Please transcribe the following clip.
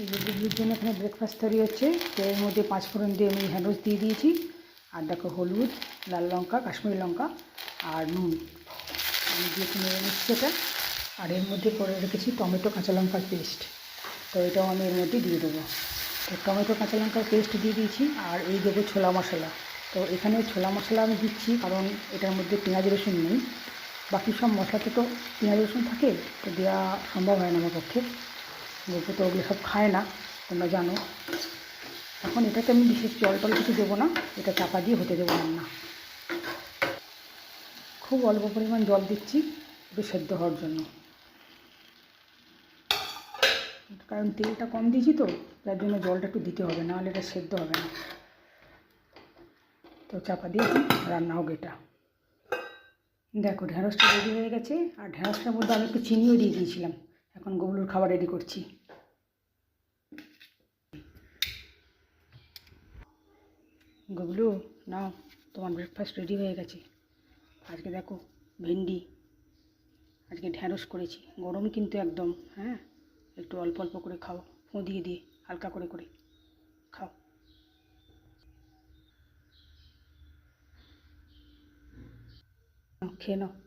এই জন্য এখানে ব্রেকফাস্ট তৈরি হচ্ছে। তো এর মধ্যে পাঁচ ফোড়ন দিয়ে আমি হ্যান্ডউইচ দিয়ে দিয়েছি। আর দেখো হলুদ, লাল লঙ্কা, কাশ্মীরি লঙ্কা আর নুন। আমি দিয়ে নেড়ে নিচ্ছি এটা আর এর মধ্যে করে রেখেছি টমেটো কাঁচা লঙ্কার পেস্ট। তো এটাও আমি এর মধ্যে দিয়ে দেবো। তো টমেটো কাঁচা লঙ্কার পেস্ট দিয়ে দিয়েছি আর এই দেবো ছোলা মশলা। তো এখানে ছোলা মশলা আমি দিচ্ছি কারণ এটার মধ্যে পেঁয়াজ রসুন নেই। বাকি সব মশলাতে তো পেঁয়াজ রসুন থাকে, তো দেওয়া সম্ভব হয় না আমার পক্ষে। গল্প তো ওগুলো সব খায় না, তোমরা জানো। এখন এটাতে আমি বিশেষ জল টল কিছু দেবো না, এটা চাপা দিয়ে হতে দেবো রান্না। খুব অল্প পরিমাণ জল দিচ্ছি, একটু সেদ্ধ হওয়ার জন্য। কারণ তেলটা কম দিয়েছি তো, যার জন্য জলটা একটু দিতে হবে, নাহলে এটা সেদ্ধ হবে না। তো চাপা দিয়েছি রান্না হোক এটা। দেখো, ঢেঁড়সটা রেডি হয়ে গেছে, আর ঢেঁড়সটার মধ্যে আমি একটু চিনিও দিয়ে দিয়েছিলাম। এখন গবলুর খাবার রেডি করছি। গবলু, নাও, তোমার ব্রেকফাস্ট রেডি হয়ে গেছে। আজকে দেখো, ভেন্ডি। আজকে ঢ্যাঁড়স করেছি। গরম কিন্তু একদম হ্যাঁ? একটু অল্প অল্প করে খাও ফোঁ দিয়ে দিয়ে হালকা করে করে খাও। খেয়ে নাও।